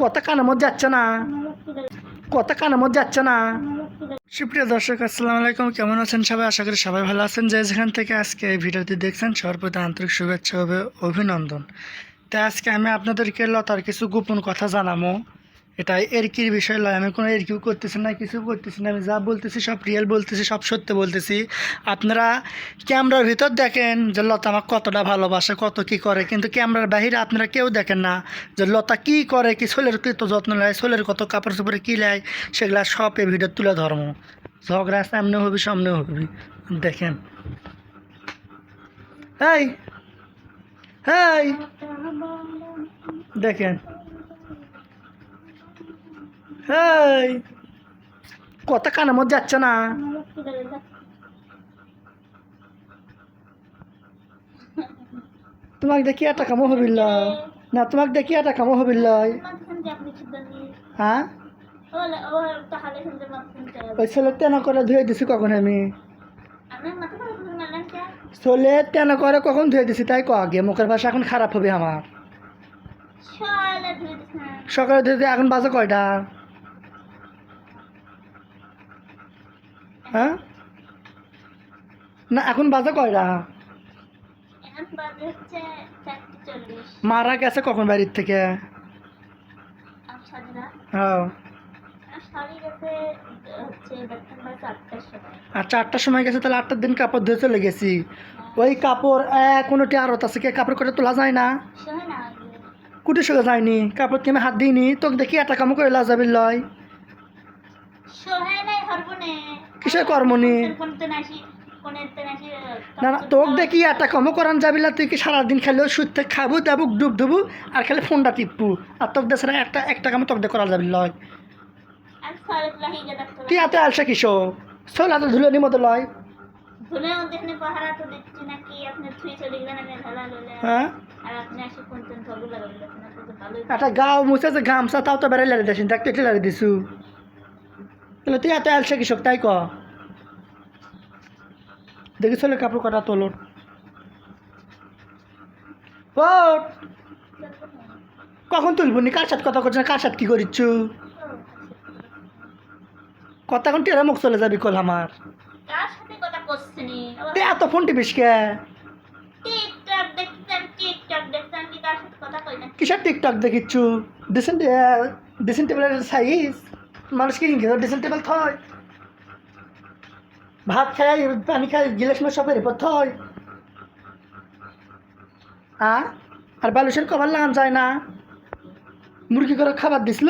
কথা কানের মধ্যে যাচ্ছে না। কত কানের মধ্যে যাচ্ছে না। সুপ্রিয় দর্শক, আসসালামু আলাইকুম। কেমন আছেন সবাই? আশা করি সবাই ভালো আছেন। যে যেখান থেকে আজকে এই ভিডিওটি দেখছেন সবার প্রতি আন্তরিক শুভেচ্ছা হবে অভিনন্দন। তাই আজকে আমি আপনাদেরকে লতার কিছু গোপন কথা জানাব। এটা এরকির বিষয় নয় আমি কোনো এরকিও করতেছি না, কিছু করতেছি না, আমি যা বলতেছি সব রিয়েল বলতেছি, সব সত্য বলতেছি। আপনারা ক্যামেরার ভিতর দেখেন যে লতা আমার কতটা ভালোবাসে, কত কি করে, কিন্তু ক্যামেরার বাহিরে আপনারা কেউ দেখেন না যে লতা কি করে, কি ছোলের কত যত্ন নেয় ছোলের কত কাপড় চোপড়ে কী নেয় সেগুলা সব এই ভিডিও তুলে ধর্ম ঝগড়া সামনে হবি সামনে হবি। দেখেন। এই! এই! দেখেন। এই কথা কানের মধ্যে যাচ্ছে না। তোমাকে দেখি একটা কামো হবিল না তোমাকে দেখি একটা কামো হবিল হ্যাঁ? ওই ছেলে তেনা করে ধুয়ে দিছি কখন আমি। ছেলে তেনা করে কখন ধুয়ে দিছি তাই ক মুখের ভাষা এখন খারাপ হবে আমার। সকালে ধুয়ে দিয়ে এখন বাজে কয়টা? হ্যাঁ? না এখন বাজে কয়টা? মারা গেছে কখন বাড়ির থেকে? হ্যাঁ। আর চারটার সময়। গেছে তাহলে আটটার দিন কাপড় ধুয়ে চলে গেছি। ওই কাপড় কোনোটি আরত আছে কে? কাপড় করে তোলা যায় না? কুটি সঙ্গে যায়নি? কাপড় কি আমি হাত দিইনি? তোকে দেখি একটা কামো করে লাজাবি লয়। কিসের কর্মনি? না না তোক দেখি একটা কামো করান যাবি না তুই কি সারাদিন খেলেও শুতে খাব দাবু ডুব ডুবু আর খেলে ফোনটা টিপবু। আর তোকে দেশে একটা একটা কামো তোকে করা যাবি লয়। তুই এত আলসা কিসো চল এত ধুলনি মতো লয়। হ্যাঁ? একটা গাও মুছে যে গামছা তাও তো বেড়ে লাড়ি দিস দেখতে একটু লাড়ি দিছু। তাহলে তুই এত আলসা কৃষক তাই ক। দেখি চলে কাপড় কটা তোলর ও কখন তুলবো নি? কার সাথে কথা করছ না? কার সাথে কি করিচ্ছু? কথা এখন টেরা মুখ চলে যাবি কল আমার। এত ফোন টিপিস কে? কিসের টিকটক দেখিচ্ছু? ড্রেসিং টেবিলের সাইজ মানুষ কি কিনকে ড্রেসিং টেবিল থয় ভাত খাই পানি খাই গিলাস মেয়ে সবের এরপর থয়। আ আর বালুসের কভার লাগান যায় না। মুরগি করে খাবার দিছিল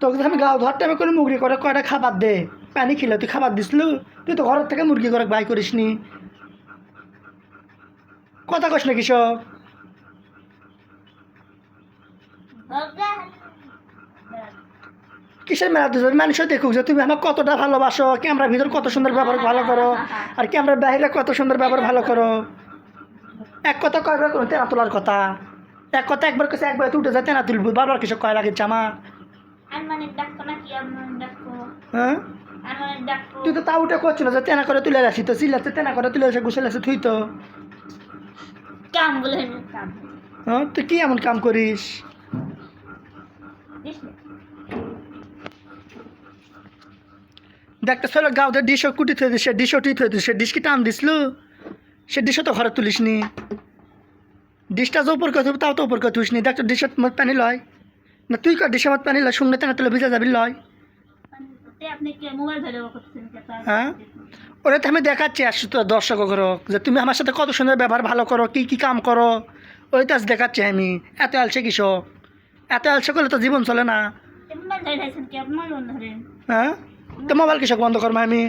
তোকে আমি গাও ধর টাইমে করে মুরগি করে কয়টা খাবার দে। পানি খেলে তুই খাবার দিছিল তুই তো ঘরের থেকে মুরগি করে বাই করিস নি কথা কস না কৃষক কিসের মেলা দিস মানুষ দেখুক যে তুমি আমার কতটা ভালোবাসো ক্যামেরার ভিতর কত সুন্দর ব্যবহার ভালো করো আর ক্যামেরার বাইরে কত সুন্দর ব্যবহার ভালো করো। এক কথা কয়বার কোনো তেনা তোলার কথা। এক কথা একবার কেছে একবার তুটে যায় তেনা তুলবো। বারবার কিছু কয় লাগে জামা। হ্যাঁ? তুই তো তা উঠে করছিল যে তেনা করে তুলে রাখি তো সিলাতে তেনা করে তুলে আসে গুছালে আসে তুই তো। কাম বলে হ্যাঁ তুই কি এমন কাম করিস দিস না দেখতে ছিল গাঁওতে ডিশও কুটি থয়ে দিস ডিশও টি থয়ে সে ডিশ কি টান দিছিল সে ডিশও তো ঘরে তুলিস নি ডিশটা যে উপর কথা তাও তো উপর কথা তুলিস নি দেখ ডিশের মত পানি লয়। না তুই কর ডিশের মত পানি লয় শুনলে তেনা তুলে ভিজা যাবি লয়। কে হ্যাঁ? ওরা তো আমি দেখাচ্ছি আর তো দর্শক করো যে তুমি আমার সাথে কত সুন্দর ব্যবহার ভালো করো কি কি কাম করো। ওই তো আজ দেখাচ্ছি আমি এত আলসে কৃষক এত আলসে করলে তো জীবন চলে না। কি? হ্যাঁ? তো মোবাইল কৃষক বন্ধ করব আমি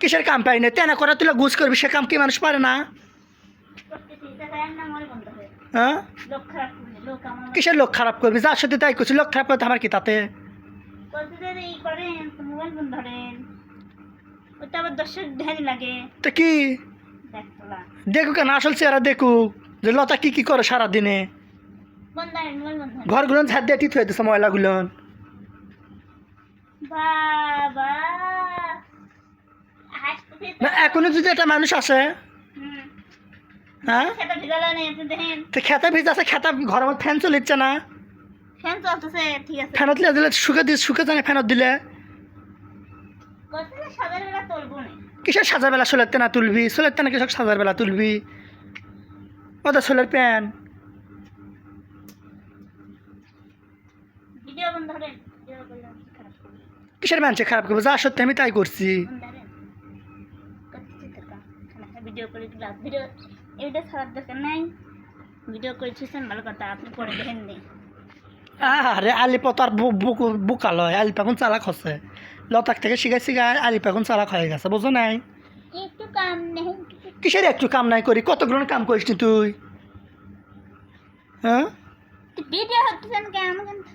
কিসের কাম পাই না তেনা করে তুলে গুছ করবি সে কাম কি মানুষ পারে না? হয়ে? কিসের লোক খারাপ করবি? যার সাথে তাই করছি লোক খারাপ করতে আমার কি তাতে? তো কি? দেখুক কেন আসল চেহারা দেখুক যে লতা কি কি করে সারাদিনে? ঘরগুলো হাত দিয়ে টিট হয়ে দিচ্ছে ময়লাগুলো। বাবা। না এখনও যদি একটা মানুষ আসে হ্যাঁ? তো খেতে আছে খেতে ঘরের মধ্যে ফ্যান চলিচ্ছে না। ফ্যান চলতেছে ঠিক আছে। ফ্যানত দিলে শুকে দিয়ে শুকে জানে ফ্যানত দিলে। কিসের সাজার বেলা সোলের না তুলবি? সোলের তেনা কিসব সাজার বেলা তুলবি? ওদের সোলের প্যান। ভিডিও বন্ধ কিসের ম্যানছে খারাপ করব? যা সত্যি আমি তাই করছি। বন্ধ করেন করতেছি তো ভিডিও করে ভিডিও এইটা খারাপ দরকার নাই। ভিডিও করে ভালো কথা আপনি পরে দেখেন নেই আরে আলিপা তো আর বুকা লয়। আলিপা এখন চালাক হচ্ছে। লতাক থেকে শিখাই শিখাই আলিপা এখন চালাক হয়ে গেছে বুঝো নাই? একটু কাম নেই। কিসের একটু কাম নাই করি? কতগুলো কাম করিস তুই? হ্যাঁ? ভিডিও হচ্ছেন কেন ভিডিও বন্ধ হয় না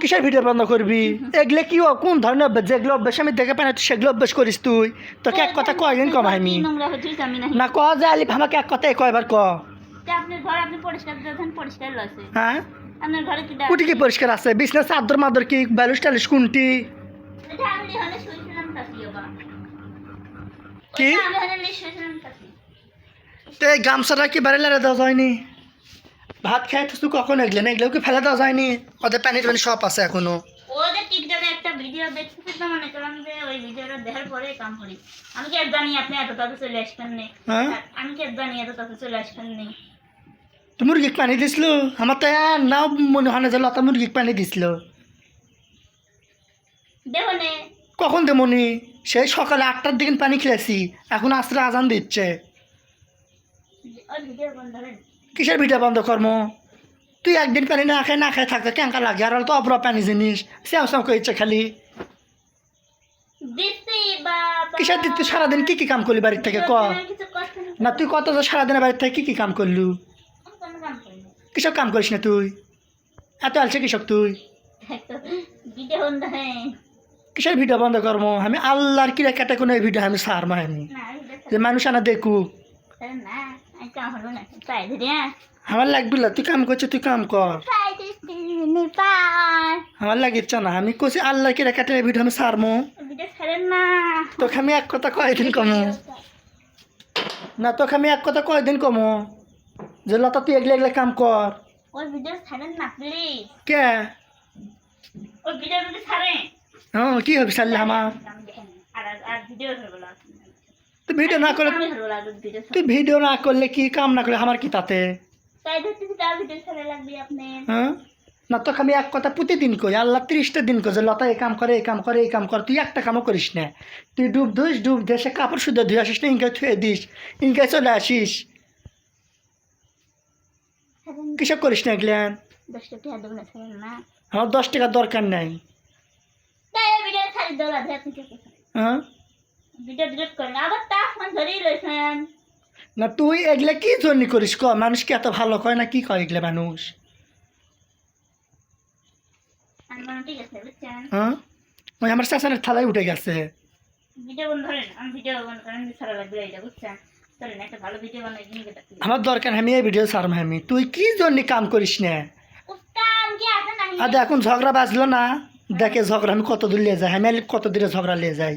কিসের ভিডিও বন্ধ করবি? এগুলো কি কোন ধরনের অভ্যাস? যেগুলো অভ্যাস আমি দেখে পাই না সেগুলো অভ্যাস করিস তুই। তোকে এক কথা কয়দিন কম আমি না ক যে আলিফ আমাকে এক কথাই কয়বার ক। আপনার ঘর আপনি পরিষ্কার পরিষ্কার হ্যাঁ? আপনার ঘরে কি কুটি কি পরিষ্কার আছে? বিছনা চাদর মাদর কি? ব্যালুস টালিস কোনটি? কি? গামছাটা কি বাড়ি লারে দেওয়া যায়নি ভাত খাই তো তুই কখন এগলে? না এগুলো কি ফেলে দেওয়া যায়নি? ওদের প্যানি ট্যানি সব আছে এখনও। ওদের টিকটকে একটা ভিডিও মনে করলাম যে ওই ভিডিওটা দেখার পরে কাম করি। আমি কি জানি আপনি এত তাতে চলে আসবেন নে? হ্যাঁ? আমি কি জানি এত তাতে চলে আসবেন নে? মুরগিক পানি দিছিল আমার তো নাও মনে হয় না যে লতা মুরগিক পানি দিছিল দেখো নে। কখন দেমনি সেই সকালে আটটার দিকে পানি খেয়েছি এখন আস্তে আজান দিচ্ছে। কিসের ভিডিও বন্ধ কর্ম? তুই একদিন পানি না খাই না খাই থাকতে কেঙ্কা লাগে? আর তো অপরা পানি জিনিস সেও সেও কইছে খালি? কিসের দিন তুই সারাদিন কি কি কাম করলি বাড়ির থেকে? ক? না? তুই কত যে সারাদিনের বাড়ির থেকে কি কি কাম করলু? কিসব কাম করিস না তুই? এত আলছে কৃষক তুই? কিসের ভিডিও বন্ধ করব আমি আল্লাহর কিরা কেটে কোনো এই ভিডিও আমি সার আমি না যে মানুষ আনা দেখুক। ধরে আমার লাগবি তুই কাম করছিস তুই কাম কর। আমার লাগিচ্ছে না আমি কছি আল্লাহর কিরা কেটে এই ভিডিও আমি সারমো তোকে আমি এক কথা কয়দিন কমো? না তোকে আমি এক কথা কয়দিন কমো? যে লতা তুই এগলে এগলে কাম কর। ওই ভিডিও ছাড়েন না প্লিজ কে? ওই ভিডিও যদি ছাড়েন। হ্যাঁ কি হবে সারলে আমার? আর আর ভিডিও ধরবো না তুই ভিডিও না করলে তুই ভিডিও না করলে কি কাম না করলে? আমার কি তাতে? হ্যাঁ? না তোকে আমি এক কথা প্রতিদিন করি আল্লাহ ত্রিশটা দিন করে যে লতা এই কাম করে এই কাম করে এই কাম করে তুই একটা কামও করিস না। তুই ডুব ধুস ডুব দেশে কাপড় শুদ্ধ ধুয়ে আসিস না ইনকে থুয়ে দিস ইনকে চলে আসিস। কিসব করিস না এগুলেন দশটা টাকা দেবো না ছাড়েন না। আমার দশ টাকার দরকার নাই? হ্যাঁ? ভিডিও ডিলিট করেন। আবার তাক মান ধরেই রয়েছেন না তুই এগুলা কি জন্য করিস? ক মানুষ কি এত ভালো কয় না কি কয় এগুলা মানুষ? হ্যাঁ? ওই আমার চাচানের থালায় উঠে গেছে। ভিডিও বন্ধ করেন আমি ভিডিও বন্ধ করেন ছাড়া লাগবে এটা বুঝছেন? চলেন একটা ভালো ভিডিও বানাই দিন যেটা আমার দরকার আমি এই ভিডিও সারম আমি। তুই কি জন্য কাম করিস না? আর এখন ঝগড়া বাজলো না? দেখে ঝগড়া আমি কত দূর নিয়ে যাই আমি কত দূরে ঝগড়া নিয়ে যাই?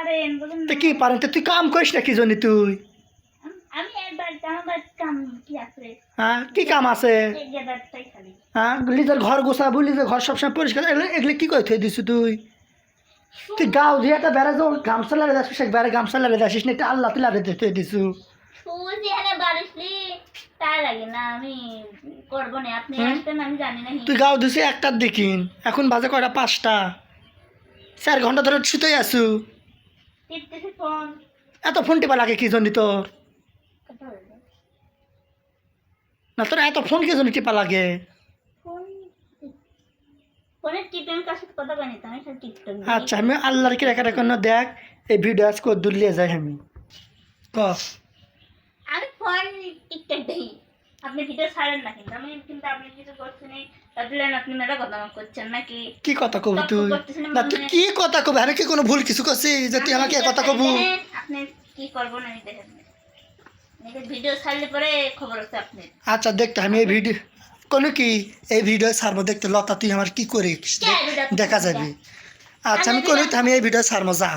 পারেন বলুন তো কি পারেন? তো তুই কাম করিস না কি জন্য তুই? আমি একবার আমার কাম কি আছে? হ্যাঁ কি কাম আছে? হ্যাঁ লিজের ঘর গোছাবো ঘর সবসময় পরিষ্কার। এগুলো কি করে থয়ে দিছিস তুই? তুই গাও দিয়ে একটা বেড়া যাও গামছা লাগে এক বেড়া গামছা লাগে যাচ্ছিস না এটা আল্লাহ তুই লাগে থয়ে দিছু। তাই জানি গাও দিছি একটার দেখিন এখন বাজে কয়টা পাঁচটা? চার ঘণ্টা ধরে শুতেই আসু এত ফোন টিপা লাগে কি জন্য তোর? না তোর এত ফোন কি জন্য টিপা লাগে। আচ্ছা আমি আল্লাহর কি রেখা রেখা দেখ এই ভিডিও আজ কত দূর লিয়ে যাই আমি আমি ফোন টিকটক দেখি আপনি ভিডিও ছাড়েন না কিন্তু। আমি কিন্তু আপনি কিছু করছেন কি কথা কবি তুই? না তুই কি কথা কবি? কি কোনো ভুল কিছু যে তুই আমাকে কথা কবু? দেখেন, আপনি কি করব না দেখেন। ভিডিও ছাড়লে পরে খবর আছে আপনি আচ্ছা দেখতে আমি এই ভিডিও কোনো কি? এই ভিডিও ছাড়বো দেখতে। লতা তুই আমার কি করিস? দেখা যাবে। আচ্ছা আমি কোনো আমি এই ভিডিও ছাড়বো যা।